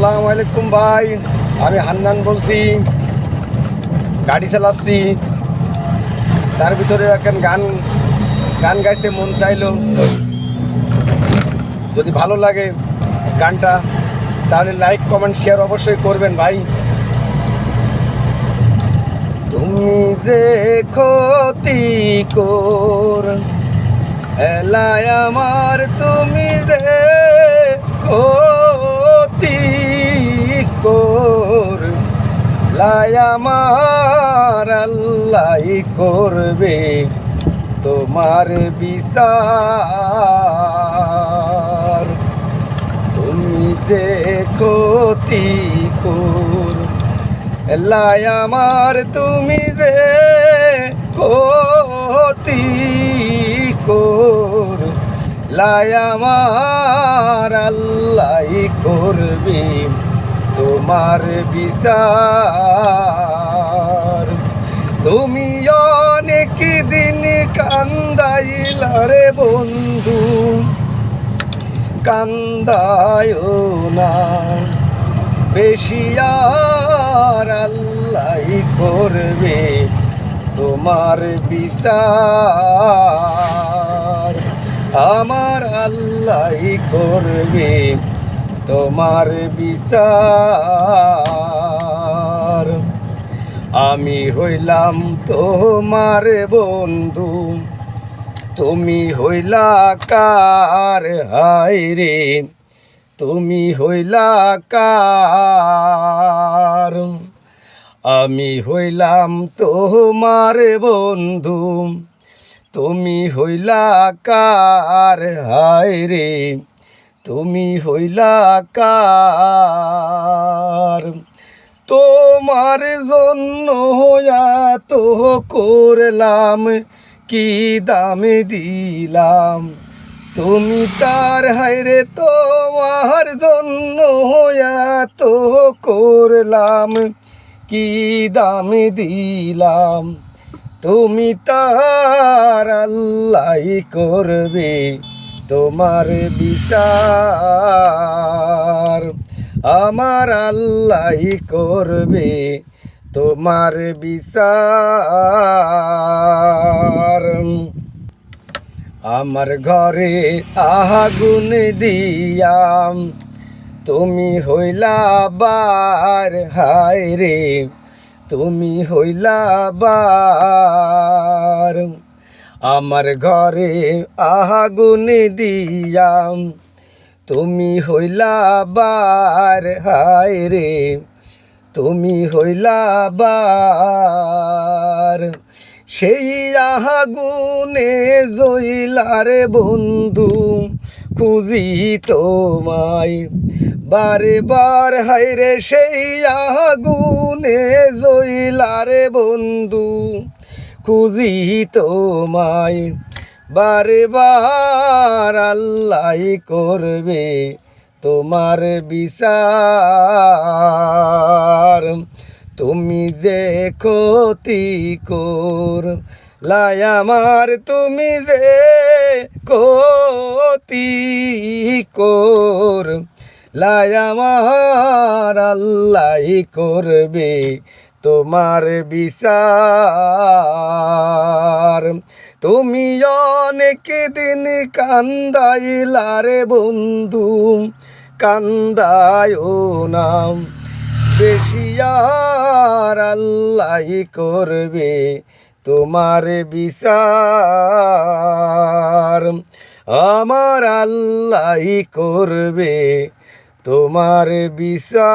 আসসালামু আলাইকুম ভাই। আমি হান্নান বলছি। গাড়ি চালাচ্ছি। তার ভিতরে এখন গান গান গাইতে মন চাইলো। যদি ভালো লাগে গানটা, তাহলে লাইক কমেন্ট শেয়ার অবশ্যই করবেন ভাই। তুমি যে ক্ষতি কর এলায় আমার তুমি যে ক্ষতি লাই আমার, আল্লাহ করবে তোমার বিচার। তুমি যে ক্ষতি কর লাই আমার, তুমি যে ক্ষতি কর লাই আমার, আল্লাহ করবে তোমার বিচার। তুমি অনেক দিন কান্দাইলারে বন্ধু। কান্দায় না। বেশি আর আল্লাহ করবে তোমার বিচার। আমার আল্লাহ করবে তোমার বিচার। আমি হইলাম তোমার বন্ধু, তুমি হইলা কার হায় রে? তুমি হইলা কার? আমি হইলাম তোমার বন্ধু, তুমি হইলা কার হায় রে? তুমি হইলা কার? তোমার জন্য তো করলাম, কি দামে দিলাম? তুমি তার হায়রে তোমার জন্য তো করলাম, কি দামে দিলাম? তুমি তার আল্লাহ করবে। তোমার বিচার আমার আল্লাহ করবে তোমার বিচার। আমার ঘরে আগুন দিয়াম, তুমি হইলা বার, হায় রে, তুমি হইলা বার। আমার ঘরে আগুন দিয়াম। তুমি হইলা বার, হায় রে। তুমি হইলা বার। সেই আগুনে জইলারে বন্ধু খুঁজি তোমায়। বারে, বার হাইরে সেই আগুনে জইলারে বন্ধু খুঁজি তোমায়। বারে বার আল্লাহ করবে তোমার বিচার। তুমি যে ক্ষতি কর লাই আমার, তুমি যে ক্ষতি কর লাই আমার, আল্লাহ করবে তোমার বিচার। তুমি অনেক দিন কান্দাইলারে বন্ধু কান্দায় নাম বেশি আর আল্লাহ করবে তোমার বিচার। আমার আল্লাহ করবে তোমার বিচার।